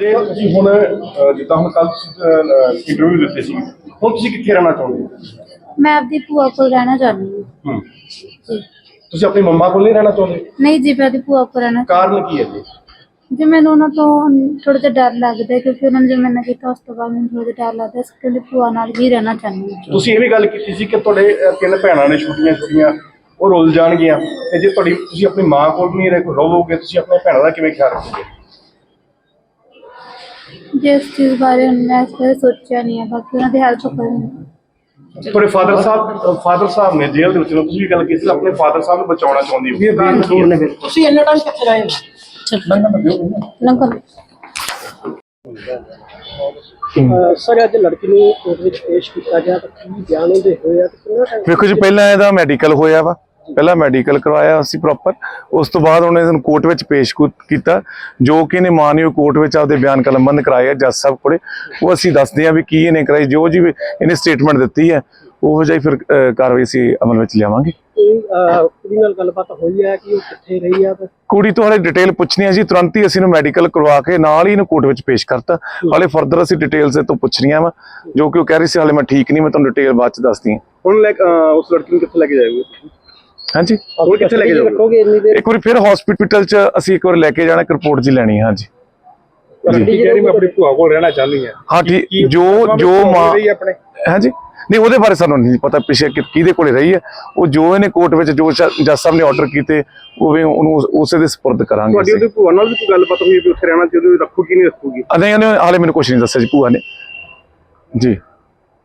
ਜੇ ਤੁਸੀਂ ਹੁਣ ਅਹ, ਜਿੱਦਾਂ ਹੁਣ ਕੱਲ ਇੰਟਰਵਿਊ ਦਿੱਤੇ ਸੀ ਹੁਣ ਤੁਸੀਂ ਕਿੱਥੇ ਰਹਿਣਾ ਚਾਹੁੰਦੇ ਹੋ? ਮੈਂ ਆਪਦੀ ਭੂਆ ਕੋਲ ਰਹਿਣਾ ਚਾਹੁੰਦੀ ਹਾਂ। ਹੂੰ। ਜੀ। ਤੁਸੀਂ ਆਪਣੀ ਮੰਮਾ ਕੋਲ ਨਹੀਂ ਰਹਿਣਾ ਚਾਹੁੰਦੇ? ਨਹੀਂ ਜੀ ਮੈਂ ਆਪਦੀ ਭੂਆ ਕੋਲ ਰਹਿਣਾ ਕਾਰਨ ਕੀ ਹੈ ਜੀ? ਜੀ ਮੈਨੂੰ ਉਹਨਾਂ ਤੋਂ ਥੋੜਾ ਜਿਹਾ ਡਰ ਲੱਗਦਾ ਹੈ ਕਿਉਂਕਿ ਉਹਨਾਂ ਨੇ ਜੋ ਮੈਨੂੰ ਕੀਤਾ ਉਸ ਤੋਂ ਬਾਅਦ ਮੈਨੂੰ ਥੋੜਾ ਜਿਹਾ ਡਰ ਲੱਗਦਾ ਇਸ ਕਰਕੇ ਭੂਆ ਨਾਲ ਹੀ ਰਹਿਣਾ ਚਾਹੁੰਦੀ ਹਾਂ। ਤੁਸੀਂ ਇਹ ਵੀ ਗੱਲ ਕੀਤੀ ਸੀ ਕਿ ਤੁਹਾਡੇ ਅਹ, ਤਿੰਨ ਭੈਣਾਂ ਨੇ ਛੋਟੀਆਂ ਛੋਟੀਆਂ ਉਹ ਰੁੱਲ ਜਾਣਗੀਆਂ ਤੇ ਜੇ ਤੁਹਾਡੀ ਤੁਸੀਂ ਆਪਣੀ ਮਾਂ ਕੋਲ ਨਹੀਂ ਰਹਿ- ਰਹੋਗੇ ਤੁਸੀਂ ਆਪਣੇ ਭੈਣਾਂ ਦਾ ਕਿਵੇਂ ਖਿਆਲ ਰੱਖੋਗੇ? ਜੇ ਇਸ ਚੀਜ਼ ਬਾਰੇ ਹੁਣ ਮੈਂ ਬਾਰੇ ਸੋਚਿਆ ਨਹੀਂ ਹੈ ਬਾਕੀ ਉਹਨਾਂ ਦੀ ਹੈਲਪ ਕਰਾਂਗੀ ਤੁਹਾਡੇ ਫਾਦਰ ਸਾਹਿਬ ਫਾਦਰ ਸਾਹਿਬ ਨੇ ਜੇਲ੍ਹ ਦੇ ਵਿੱਚ ਨੇ ਤੁਸੀਂ ਵੀ ਗੱਲ ਕੀਤੀ ਸੀ? ਆਪਣੇ ਫਾਦਰ ਸਾਹਿਬ ਨੂੰ ਬਚਾਉਣਾ ਚਾਹੁੰਦੇ ਹੋ। ਕਾਰਨ? ਤੁਸੀਂ ਇੰਨਾ ਟਾਈਮ ਕਿੱਥੇ ਰਹੇ ਹੋ? ਲੰਕਨ ਸਰ ਅੱਜ ਲੜਕੀ ਨੂੰ ਕੋਰਟ ਵਿੱਚ ਪੇਸ਼ ਕੀਤਾ ਗਿਆ ਤਾਂ ਕੀ ਬਿਆਨ ਉਹਦੇ ਹੋਏ ਆ? ਤੇ ਕਿੰਨਾ ਟਾਈਮ ਵੇਖੋ ਜੀ ਪਹਿਲਾਂ ਇਹਦਾ ਮੈਡੀਕਲ ਹੋਇਆ ਵਾ। ਪਹਿਲਾਂ ਮੈਡੀਕਲ ਕਰਵਾਇਆ ਅਸੀਂ ਪ੍ਰੋਪਰ ਉਸ ਤੋਂ ਬਾਅਦ ਉਹਨੇ ਇਹਨੂੰ ਕੋਰਟ ਵਿੱਚ ਪੇਸ਼ ਕੀਤਾ ਜੋ ਕਿ ਇਹਨੇ ਮਾਨਯੋਗ ਕੋਰਟ ਵਿੱਚ ਆਪਦੇ ਬਿਆਨ ਕਲਮਬੰਦ ਕਰਾਏ ਜੱਜ ਸਾਹਿਬ ਕੋਲੇ। ਉਹ ਅਸੀਂ ਦੱਸਦੇ ਆ ਵੀ ਕੀ ਇਹਨੇ ਕਰਾਈ ਜੋ ਜੀ ਇਹਨੇ ਸਟੇਟਮੈਂਟ ਦਿੱਤੀ ਹੈ ਉਹੋ ਜਿਹੀ ਫਿਰ ਕਾਰਵਾਈ ਅਸੀਂ ਅਮਲ ਵਿੱਚ ਲਿਆਵਾਂਗੇ। ਕੁੜੀ ਨਾਲ ਗੱਲਬਾਤ ਹੋਈ ਹੈ ਕਿ ਉਹ ਕਿੱਥੇ ਰਹੀ ਆ ਤੇ? ਕੁੜੀ ਤੋਂ ਹਾਲੇ ਡਿਟੇਲ ਪੁੱਛਣੀ ਹੈ ਜੀ ਤੁਰੰਤ ਹੀ ਅਸੀਂ ਇਹਨੂੰ ਮੈਡੀਕਲ ਕਰਵਾ ਕੇ ਨਾਲ ਹੀ ਇਹਨੂੰ ਕੋਰਟ ਵਿੱਚ ਪੇਸ਼ ਕਰਤਾ। ਹਾਲੇ ਫਰਦਰ ਅਸੀਂ ਡਿਟੇਲਸ ਤੋਂ ਪੁੱਛ ਰਹੀਆਂ ਵਾ ਜੋ ਕਿ ਉਹ ਕਹਿ ਰਹੀ ਸੀ ਹਾਲੇ ਮੈਂ ਠੀਕ ਨਹੀਂ ਮੈਂ ਤੁਹਾਨੂੰ ਡਿਟੇਲ ਬਾਅਦ ਚ ਦੱਸਦੀ ਹਾਂ। ਹੁਣ ਉਸ ਲੜਕੀ ਨੂੰ ਕਿੱਥੇ ਲੈ ਕੇ ਜਾਓਗੇ ਹਾਂਜੀ। ਹੁਣ ਕਿੱਥੇ ਲੈ ਕੇ ਜਾਓਗੇ? ਰੱਖੋਗੇ ਇੰਨੀ ਦੇਰ? ਇੱਕ ਵਾਰੀ ਫਿਰ ਹਸਪੀਟਲ ਚ ਅਸੀਂ ਇੱਕ ਵਾਰ ਲੈ ਕੇ ਜਾਣਾ ਇੱਕ ਰਿਪੋਰਟ ਜੀ ਲੈਣੀ ਹੈ ਹਾਂਜੀ। ਕਹਿ ਰਹੀ ਮੈਂ ਆਪਣੀ ਭੂਆ ਕੋਲ ਰਹਿਣਾ ਚਾਹੁੰਦੀ ਹਾਂ। ਹਾਂ ਠੀਕ ਜੋ ਜੋ ਮਾਂ ਹਾਂਜੀ। ਨਹੀਂ ਉਹਦੇ ਬਾਰੇ ਸਾਨੂੰ ਨਹੀਂ ਪਤਾ ਪਿੱਛੇ ਕਿ ਕਿਹਦੇ ਕੋਲੇ ਰਹੀ ਹੈ। ਉਹ ਜੋ ਇਹਨੇ ਕੋਰਟ ਵਿੱਚ ਜੋ ਜ- ਜੱਜ ਸਾਹਿਬ ਨੇ ਆਰਡਰ ਕੀਤੇ ਉਹ ਵੀ ਉਹਨੂੰ ਉਸ- ਦੇ ਸਪੁਰਦ ਕਰਾਂਗੇ ਤੁਹਾਡੀ। ਉਹਦੀ ਭੂਆ ਨਾਲ ਵੀ ਕੋਈ ਗੱਲਬਾਤ ਹੋਈ ਵੀ ਉੱਥੇ ਰਹਿਣਾ ਚਾਹੁੰਦੇ ਰੱਖੂਗੀ ਨਹੀਂ ਰੱਖੂਗੀ ਅਦੇ ਇਹਨੇ ਹਾਲੇ ਮੈਨੂੰ ਕੁਝ ਨਹੀਂ ਦੱਸਿਆ ਜੀ ਭੂਆ ਨੇ। ਜੀ।